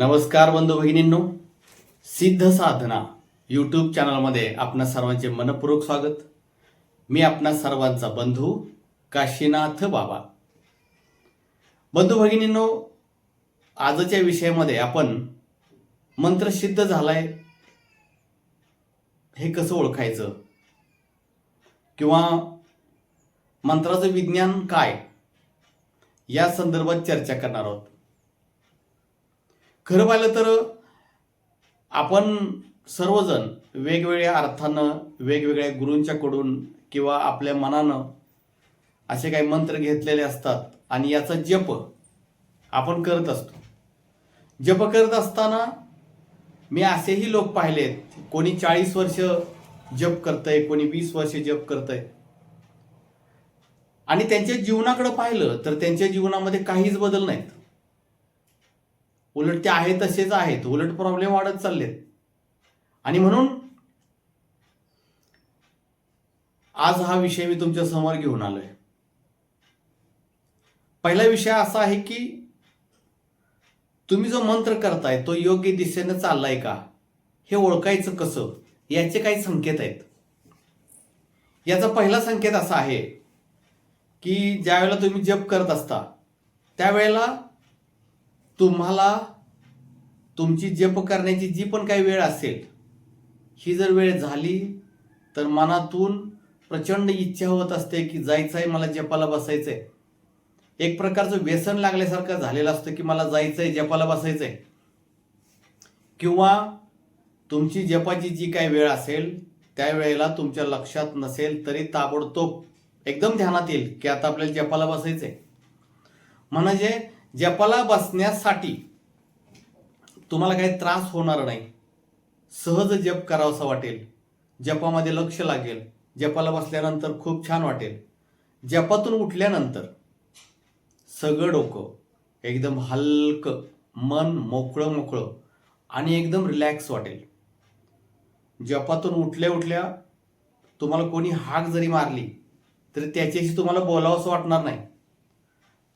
नमस्कार बंधू भगिनींनो. सिद्ध साधना यूट्यूब चॅनलमध्ये आपणा सर्वांचे मनपूर्वक स्वागत. मी आपणा सर्वांचा बंधू काशीनाथ बाबा. बंधू भगिनींनो आजच्या विषयामध्ये आपण मंत्र सिद्ध झालाय हे कसं ओळखायचं? किंवा मंत्राचं विज्ञान काय? या संदर्भात चर्चा करणार आहोत. खरं पाहिलं तर आपण सर्वजण वेगवेगळ्या अर्थानं वेगवेगळ्या गुरूंच्याकडून किंवा आपल्या मनानं असे काही मंत्र घेतलेले असतात आणि याचा जप आपण करत असतो. जप करत असताना मी असेही लोक पाहिलेत कोणी चाळीस वर्ष जप करतंय कोणी वीस वर्ष जप करतंय. आणि त्यांच्या जीवनाकडे पाहिलं तर त्यांच्या जीवनामध्ये काहीच बदल नाहीत. उलट ते आहे तसेच आहेत. उलट प्रॉब्लेम वाढत चाललेत. आणि म्हणून आज हा विषय मी तुमच्यासमोर घेऊन आलोय. पहिला विषय असा आहे की तुम्ही जो मंत्र करताय तो योग्य दिशेने चाललाय का? हे ओळखायचं कसं? याचे काही संकेत आहेत. याचा पहिला संकेत असा आहे की ज्यावेळेला तुम्ही जप करत असता त्यावेळेला तुम्हाला तुमची जप करण्याची जी पण काही वेळ असेल ही जर वेळ झाली तर मनातून प्रचंड इच्छा होत असते की जायचं आहे मला जपाला बसायचंय. एक प्रकारचं व्यसन लागल्यासारखं झालेलं असतं की मला जायचं आहे जपाला बसायचंय. किंवा तुमची जपाची जी काही वेळ असेल त्यावेळेला तुमच्या लक्षात नसेल तरी ताबडतोब एकदम ध्यानात येईल की आता आपल्याला जपाला बसायचंय. म्हणजे जपाला बसण्यासाठी तुम्हाला काही त्रास होणार नाही. सहज जप करावासा वाटेल. जपामध्ये लक्ष लागेल. जपाला बसल्यानंतर खूप छान वाटेल. जपातून उठल्यानंतर सगळं डोकं एकदम हलकं मन मोकळं मोकळं आणि एकदम रिलॅक्स वाटेल. जपातून उठल्या उठल्या तुम्हाला कोणी हाक जरी मारली तरी त्याच्याशी तुम्हाला बोलावंसं वाटणार नाही.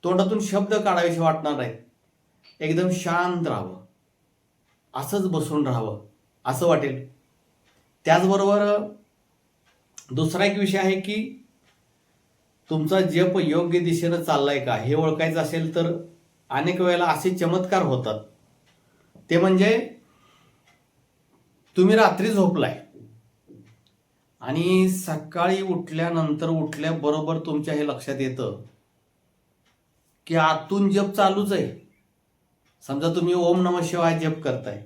तोंडातून शब्द काढावेसे वाटणार नाहीत. एकदम शांत राहावं. असंच बसून राहावं. असं वाटेल. त्याचबरोबर दुसरा एक विषय आहे की तुमचा जप योग्य दिशेनं चाललाय का? हे ओळखायचं असेल तर अनेक वेळेला असे चमत्कार होतात. ते म्हणजे तुम्ही रात्री झोपलाय. आणि सकाळी उठल्यानंतर उठल्याबरोबर तुमच्या हे लक्षात येतं. की आतून जप चालूच आहे. समजा तुम्ही ओम नम शिवाय जप करताय.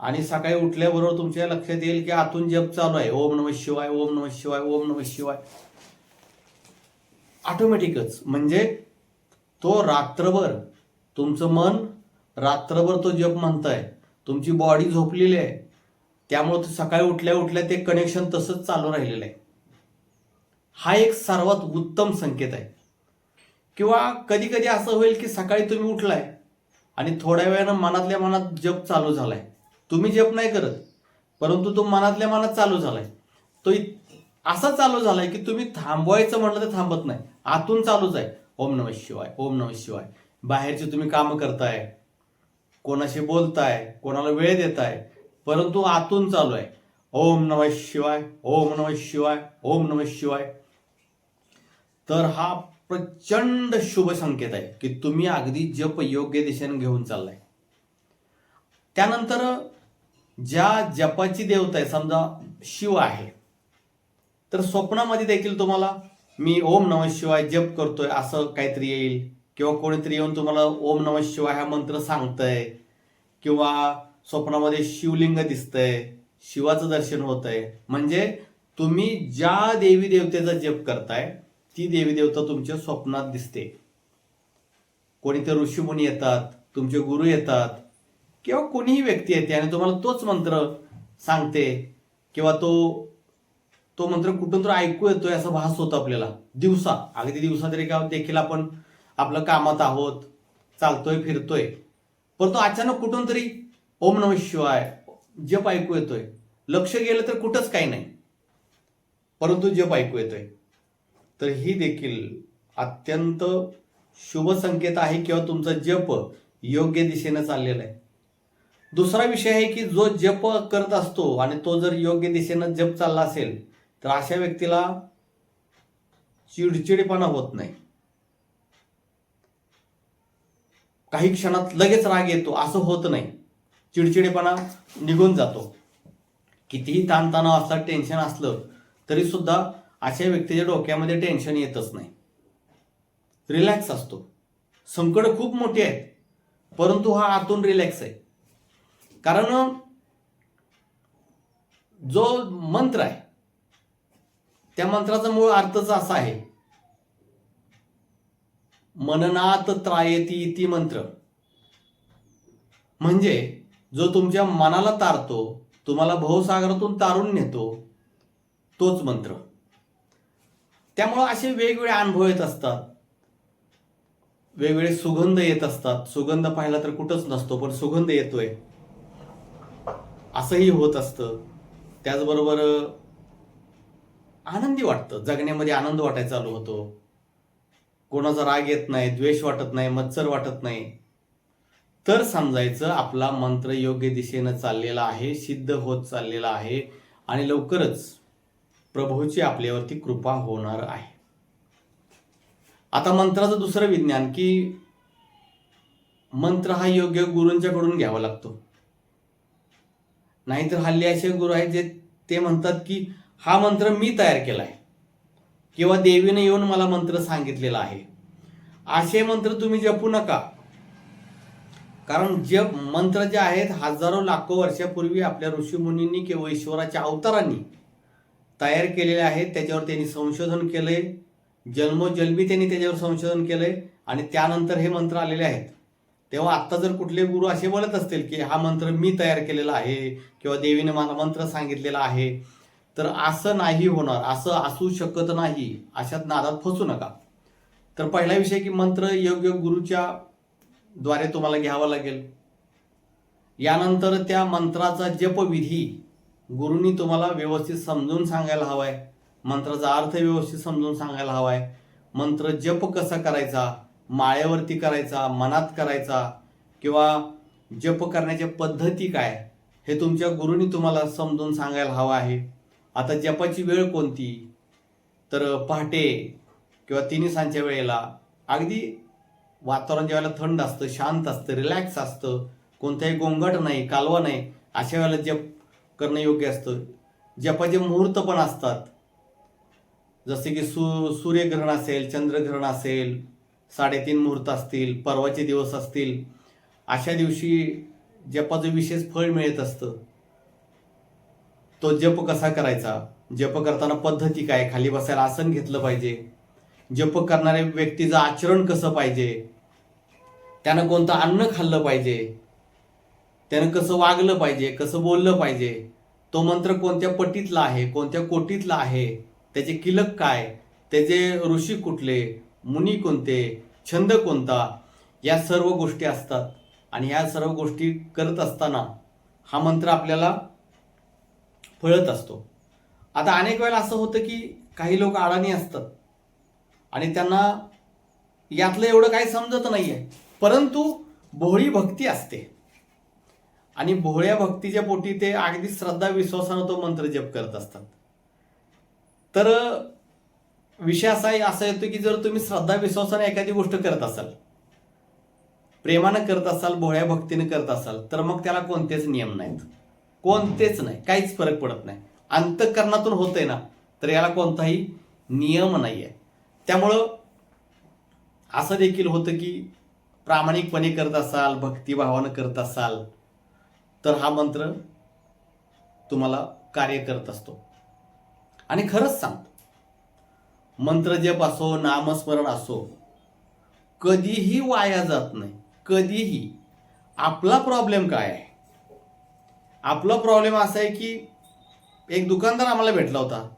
आणि सकाळी उठल्याबरोबर तुमच्या लक्षात येईल की आतून जप चालू आहे. ओम नम शिवाय ओम नम शिवाय ओम नम शिवाय. ऑटोमॅटिकच म्हणजे तो रात्रभर तुमचं मन रात्रभर तो जप म्हणताय. तुमची बॉडी झोपलेली आहे. त्यामुळे सकाळी उठल्या उठल्या ते कनेक्शन तसंच चालू राहिलेलं आहे. हा एक सर्वात उत्तम संकेत आहे. किंवा कधी कधी असं होईल की सकाळी तुम्ही उठलाय आणि थोड्या वेळानं मनातल्या मनात जप चालू झालाय. तुम्ही जप नाही करत परंतु तो मनातल्या मनात चालू झालाय. तो इत- असा चालू झालाय की तुम्ही थांबवायचं म्हटलं तर थांबत नाही. आतून चालूच आहे. ओम नम शिवाय ओम नम शिवाय. बाहेरची तुम्ही कामं करताय. कोणाशी बोलताय कोणाला वेळ देताय परंतु आतून चालू आहे. ओम नम शिवाय ओम नम शिवाय ओम नम शिवाय. तर हा प्रचंड शुभ संकेत आहे की तुम्ही अगदी जप योग्य दिशेने घेऊन चाललाय. त्यानंतर ज्या जपाची देवता आहे समजा शिव आहे तर स्वप्नामध्ये देखील तुम्हाला मी ओम नम शिवाय जप करतोय असं काहीतरी येईल. किंवा कोणीतरी येऊन तुम्हाला ओम नम शिवाय हा मंत्र सांगतंय. किंवा स्वप्नामध्ये शिवलिंग दिसतंय शिवाचं दर्शन होतंय. म्हणजे तुम्ही ज्या देवी देवतेचा जप करताय ती देवी देवता तुमच्या स्वप्नात दिसते. कोणी तर ऋषीमुनी येतात तुमचे गुरु येतात किंवा कोणीही व्यक्ती येते आणि तुम्हाला तोच मंत्र सांगते किंवा तो तो मंत्र कुठून तर ऐकू येतोय असा भास होतो आपल्याला. दिवसा अगदी दिवसा तरी का देखील आपण आपलं कामात आहोत चालतोय फिरतोय परंतु अचानक कुठून तरी ओम नम शिवाय जप ऐकू येतोय. लक्ष गेलं तर कुठंच काही नाही. परंतु जप ऐकू येतोय. तर ही देखील अत्यंत शुभ संकेत आहे किंवा तुमचा जप योग्य दिशेनं चाललेला आहे. दुसरा विषय आहे की जो जप करत असतो आणि तो जर योग्य दिशेनं जप चालला असेल तर अशा व्यक्तीला चिडचिडेपणा होत नाही. काही क्षणात लगेच राग येतो असं होत नाही. चिडचिडेपणा निघून जातो. कितीही ताणतणाव असला टेन्शन असलं तरी सुद्धा अशा व्यक्तीच्या डोक्यामध्ये टेन्शन येतच नाही. रिलॅक्स असतो. संकट खूप मोठी आहेत. परंतु हा आतून रिलॅक्स आहे. कारण जो मंत्र आहे त्या मंत्राचा मूळ अर्थच असा आहे. मननात त्रायती इति मंत्र. म्हणजे जो तुमच्या मनाला तारतो तुम्हाला भवसागरातून तारून नेतो तोच मंत्र. त्यामुळं असे वेगवेगळे अनुभव येत असतात. वेगवेगळे सुगंध येत असतात. सुगंध पाहिला तर कुठंच नसतो पण सुगंध येतोय. असंही होत असतं. त्याचबरोबर आनंदी वाटतं. जगण्यामध्ये आनंद वाटायला चालू होतो. कोणाचा राग येत नाही द्वेष वाटत नाही मत्सर वाटत नाही. तर समजायचं आपला मंत्र योग्य दिशेनं चाललेला आहे सिद्ध होत चाललेला आहे आणि लवकरच प्रभूची आपल्यावरती कृपा होणार आहे. आता मंत्राचं दुसरं विज्ञान की मंत्र हा योग्य गुरूंच्याकडून घ्यावा लागतो. नाहीतर हल्ली असे गुरु आहेत जे ते म्हणतात की हा मंत्र मी तयार केला आहे. किंवा देवीने येऊन मला मंत्र सांगितलेला आहे. असे मंत्र तुम्ही जपू नका. कारण जप मंत्र जे आहेत हजारो लाखो वर्षापूर्वी आपल्या ऋषीमुनींनी किंवा ईश्वराच्या अवतारांनी तयार केलेले आहेत. त्याच्यावर त्यांनी संशोधन केलंय. जन्मोजन्मी त्यांनी त्याच्यावर संशोधन केलंय. आणि त्यानंतर हे मंत्र आलेले आहेत. तेव्हा आत्ता जर कुठले गुरु असे बोलत असतील की हा मंत्र मी तयार केलेला आहे किंवा देवीने मला मंत्र सांगितलेला आहे तर असं नाही होणार. असं असू शकत नाही. अशात नादात फसू नका. तर पहिला विषय की मंत्र योग्य गुरुच्या द्वारे तुम्हाला घ्यावा लागेल. यानंतर त्या मंत्राचा जपविधी गुरुनी तुम्हाला व्यवस्थित समजून सांगायला हवाय. मंत्राचा अर्थ व्यवस्थित समजून सांगायला हवाय. मंत्र जप कसा करायचा? माळ्यावरती करायचा? मनात करायचा? किंवा जप करण्याच्या पद्धती काय? हे तुमच्या गुरुनी तुम्हाला समजून सांगायला हवं आहे. आता जपाची वेळ कोणती? तर पहाटे किंवा तिन्ही सांच्या वेळेला अगदी वातावरण ज्यावेळेला थंड असतं शांत असतं रिलॅक्स असतं. कोणताही गोंगाट नाही कालवा नाही अशा वेळेला जप करणं योग्य असतं. जपाचे मुहूर्त पण असतात. जसे की सु सूर्यग्रहण असेल चंद्रग्रहण असेल साडेतीन मुहूर्त असतील परवाचे दिवस असतील अशा दिवशी जपाचं विशेष फळ मिळत असतं. तो जप कसा करायचा? जप करताना पद्धती काय? खाली बसायला आसन घेतलं पाहिजे. जप करणाऱ्या व्यक्तीचं आचरण कसं पाहिजे? त्यानं कोणतं अन्न खाल्लं पाहिजे? त्यानं कसं वागलं पाहिजे कसं बोललं पाहिजे तो मंत्र कोणत्या पटीतला आहे कोणत्या कोटीतला आहे त्याचे किलक काय त्याचे ऋषी कुठले मुनी कोणते छंद कोणता या सर्व गोष्टी असतात. आणि ह्या सर्व गोष्टी करत असताना हा मंत्र आपल्याला फळत असतो. आता अनेक वेळेला असं होतं की काही लोक अडाणी असतात. आणि त्यांना यातलं एवढं काही समजत नाही आहे परंतु भोळी भक्ती असते. आणि भोळ्या भक्तीच्या पोटी ते अगदी श्रद्धा विश्वासानं तो मंत्र जप करत असतात. तर विषय असा असा येतो की जर तुम्ही श्रद्धा विश्वासाने एखादी गोष्ट करत असाल प्रेमानं करत असाल भोळ्या भक्तीनं करत असाल तर मग त्याला कोणतेच नियम नाहीत. कोणतेच नाही काहीच फरक पडत नाही. अंतकरणातून होतंय ना तर याला कोणताही नियम नाही आहे त्यामुळं असं देखील होतं की प्रामाणिकपणे करत असाल भक्तिभावानं करत असाल तर हा मंत्र तुम्हाला कार्य करत असतो. आणि खरंच सांगतो मंत्र जप असो नामस्मरण असो कधीही वाया जात नाही कधीही. आपला प्रॉब्लेम काय आहे? आपला प्रॉब्लेम असा आहे की एक दुकानदार आम्हाला भेटला होता.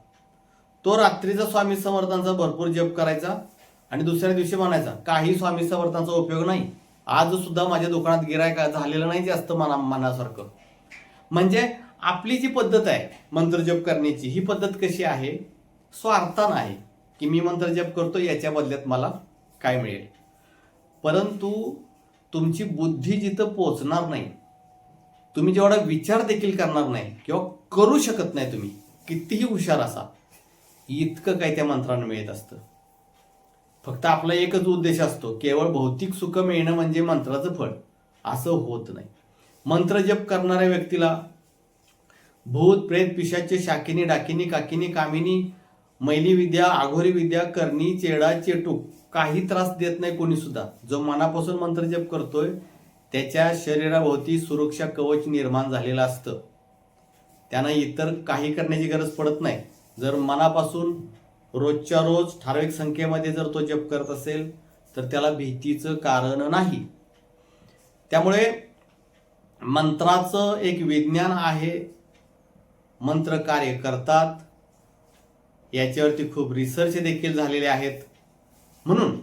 तो रात्रीचा स्वामी समर्थांचा भरपूर जप करायचा आणि दुसऱ्या दिवशी म्हणायचा काही स्वामी समर्थांचा उपयोग नाही. आज सुद्धा माझ्या दुकानात गिरायक झालेलं नाही जास्त मना मनासारखं. म्हणजे आपली जी पद्धत आहे मंत्रजप करण्याची ही पद्धत कशी आहे? स्वार्थानं आहे. की मी मंत्रजप करतो याच्या बदल्यात मला काय मिळेल? परंतु तुमची बुद्धी जिथं पोचणार नाही तुम्ही जेवढा विचार देखील करणार नाही किंवा करू शकत नाही तुम्ही कितीही हुशार असा इतकं काय त्या मंत्रानं मिळत असतं. फक्त आपला एकच उद्देश असतो केवळ भौतिक सुख मिळणं म्हणजे मंत्राचं फळ. असं होत नाही. मंत्र जप करणाऱ्या व्यक्तीला भूत प्रेत पिशाचे शाकिनी डाकिनी काकिनी कामिनी मैली विद्या आघोरी विद्या करणी चेडा चेटूक काही त्रास देत नाही कोणी सुद्धा. जो मनापासून मंत्र जप करतोय त्याच्या शरीराभोवती सुरक्षा कवच निर्माण झालेलं असतं. त्यांना इतर काही करण्याची गरज पडत नाही. जर मनापासून रोजच्या रोज ठराविक संख्येमध्ये जर तो जप करत असेल तर त्याला भीतीचं कारण नाही. त्यामुळे मंत्राचं एक विज्ञान आहे. मंत्र कार्य करतात. याच्यावरती खूप रिसर्च देखील झालेले आहेत. म्हणून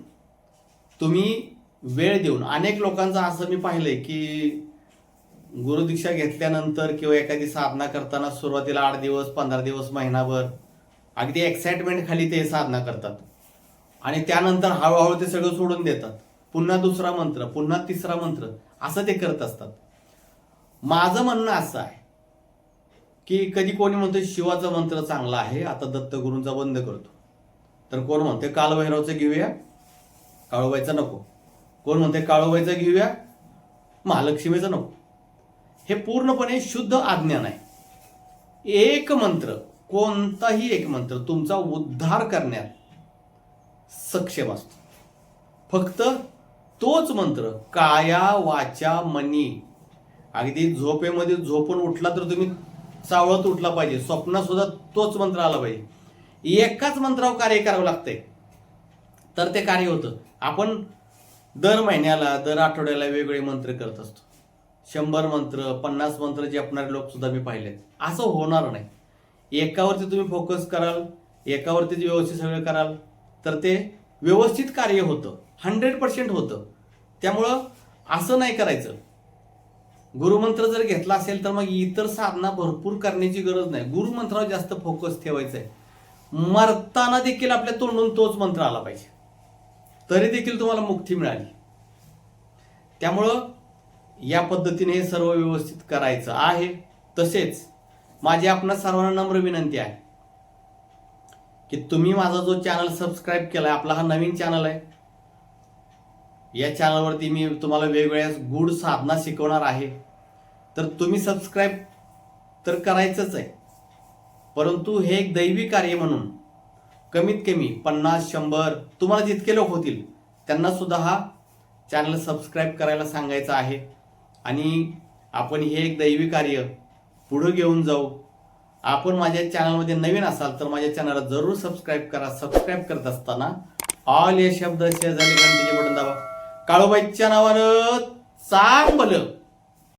तुम्ही वेळ देऊन अनेक लोकांचं असं मी पाहिलंय की गुरुदीक्षा घेतल्यानंतर किंवा एखादी साधना करताना सुरुवातीला आठ दिवस पंधरा दिवस महिनाभर अगदी एक्साइटमेंट खाली ते साधना करतात. आणि त्यानंतर हळूहळू ते सगळं सोडून देतात. पुन्हा दुसरा मंत्र पुन्हा तिसरा मंत्र असं ते करत असतात. माझं म्हणणं असं आहे की कधी कोणी म्हणतो शिवाचा मंत्र चांगला आहे आता दत्तगुरूंचा बंद करतो. तर कोण म्हणते काळभैरवचं घेऊया. काळूबाईचा नको. कोण म्हणते काळूबाईचा घेऊया. महालक्ष्मीचा नको. हे पूर्णपणे शुद्ध आज्ञान आहे एक मंत्र कोणताही एक मंत्र तुमचा उद्धार करण्यात सक्षम असतो. फक्त तोच मंत्र काया वाचा मनी. अगदी झोपेमध्ये झोपून उठला तर तुम्ही चावळत उठला पाहिजे. स्वप्नात सुद्धा तोच मंत्र आला पाहिजे. एकाच मंत्रावर कार्य करावं लागतंय. तर ते कार्य होतं. आपण दर महिन्याला दर आठवड्याला वेगवेगळे मंत्र करत असतो. शंभर मंत्र पन्नास मंत्र जपणारे लोक सुद्धा मी पाहिले असं होणार नाही. एकावरती तुम्ही फोकस कराल एकावरती व्यवस्थित सगळं कराल तर ते व्यवस्थित कार्य होतं. हंड्रेड पर्सेंट होतं. त्यामुळं असं नाही करायचं. गुरुमंत्र जर घेतला असेल तर मग इतर साधना भरपूर करण्याची गरज नाही. गुरुमंत्रावर जास्त फोकस ठेवायचा आहे मरताना देखील आपल्या तोंडून तोच मंत्र आला पाहिजे. तरी देखील तुम्हाला मुक्ती मिळाली. त्यामुळं या पद्धतीने हे सर्व व्यवस्थित करायचं आहे. तसेच माझी आपणा सर्वांना नम्र विनंती आहे की तुम्ही माझा जो चॅनल सबस्क्राईब केलाय आपला हा नवीन चॅनल आहे या चॅनलवरती मी तुम्हाला वेगवेगळ्या गूढ साधना शिकवणार आहे. तर तुम्ही सबस्क्राईब तर करायचंच आहे. परंतु हे एक दैवी कार्य म्हणून कमीत कमी पन्नास शंभर तुम्हाला जितके लोक होतील त्यांना सुद्धा हा चॅनल सबस्क्राईब करायला सांगायचं आहे. आणि आपण हे एक दैवी कार्य पुढं घेऊन जाऊ. आपण माझ्या चॅनलमध्ये नवीन असाल तर माझ्या चॅनलला जरूर सबस्क्राईब करा. सबस्क्राईब करत असताना ऑल या शब्द शेजारी घंटेचे बटन दाबा. काळोबाईच्या नावानं चांगलं.